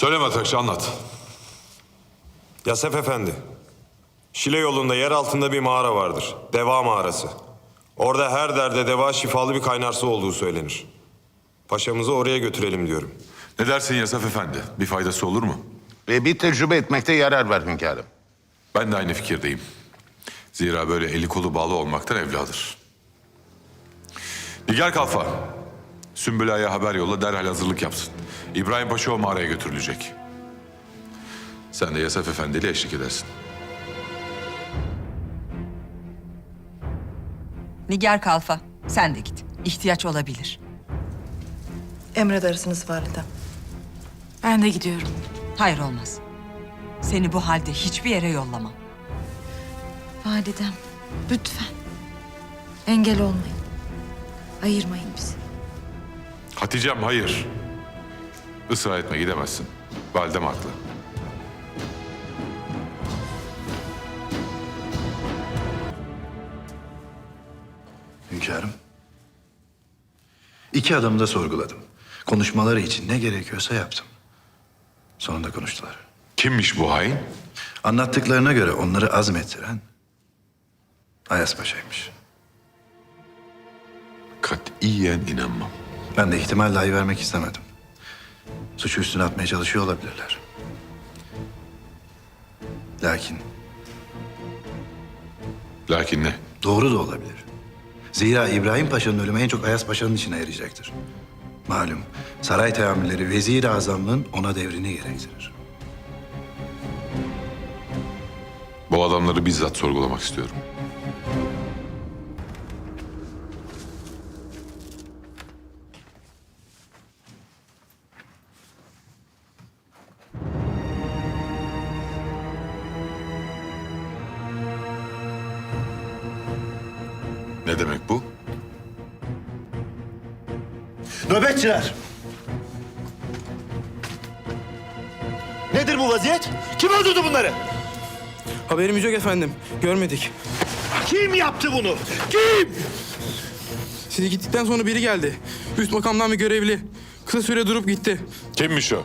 Söyle Matrakçı anlat. Yasef Efendi. Şile yolunda yer altında bir mağara vardır. Deva mağarası. Orada her derde deva şifalı bir kaynar su olduğu söylenir. Paşamızı oraya götürelim diyorum. Ne dersin Yasaf Efendi? Bir faydası olur mu? Ve bir tecrübe etmekte yarar var hünkârım. Ben de aynı fikirdeyim. Zira böyle eli kolu bağlı olmaktan evladır. Nigar Kalfa, Sümbül Ağa'ya haber yolla derhal hazırlık yapsın. İbrahim Paşa o mağaraya götürülecek. Sen de Yasaf Efendi ile eşlik edersin. Nigar Kalfa, sen de git. İhtiyaç olabilir. Emredersiniz validem. Ben de gidiyorum. Hayır olmaz. Seni bu halde hiçbir yere yollamam. Validem, lütfen. Engel olmayın. Ayırmayın bizi. Hatice'm hayır. Israr etme gidemezsin. Validem haklı. Hünkârım. İki adamı da sorguladım. Konuşmaları için ne gerekiyorsa yaptım. Sonunda konuştular. Kimmiş bu hain? Anlattıklarına göre onları azmettiren Ayas Paşa'ymış. Katiyen inanmam. Ben de ihtimal dahi vermek istemedim. Suçu üstüne atmaya çalışıyor olabilirler. Lakin Lakin ne? doğru da olabilir. Zira İbrahim Paşa'nın ölümü en çok Ayas Paşa'nın işine yarayacaktır. Malum saray teamülleri vezir-i azamlığın ona devrini gerektirir. Bu adamları bizzat sorgulamak istiyorum. Ne demek bu? Nöbetçiler! Nedir bu vaziyet? Kim öldürdü bunları? Haberimiz yok efendim. Görmedik. Kim yaptı bunu? Kim? Siz gittikten sonra biri geldi. Üst makamdan bir görevli. Kısa süre durup gitti. Kimmiş o?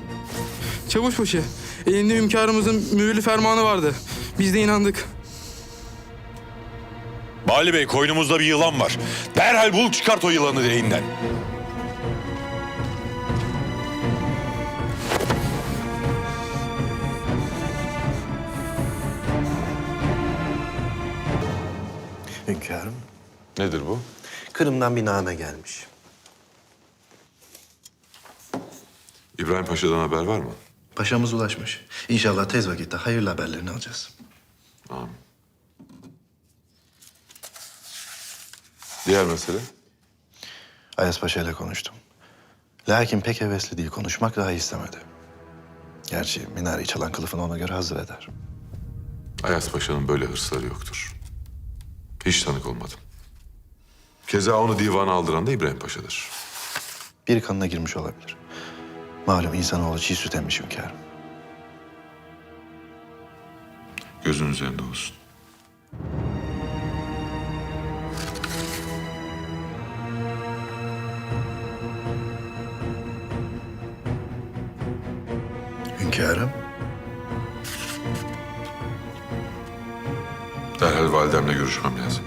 Çavuşbaşı. Elinde hünkârımızın mühürlü fermanı vardı. Biz de inandık. Bali Bey koynumuzda bir yılan var. Derhal bul çıkart o yılanı direğinden. Hünkârım, Nedir bu? Kırım'dan bir name gelmiş. İbrahim Paşa'dan haber var mı? Paşamız ulaşmış. İnşallah tez vakitte hayırlı haberlerini alacağız. Amin. Diğer mesele? Ayas Paşa ile konuştum. Lakin pek hevesli değil, konuşmak dahi istemedi. Gerçi minareyi çalan kılıfını ona göre hazır eder. Ayas Paşa'nın böyle hırsları yoktur. Hiç tanık olmadım. Keza onu divana aldıran da İbrahim Paşa'dır. Bir kanına girmiş olabilir. Malum insanoğlu çiğ süt emmiş hünkârım. Gözün üzerinde olsun. Hünkârım, Derhal validemle görüşmem lazım.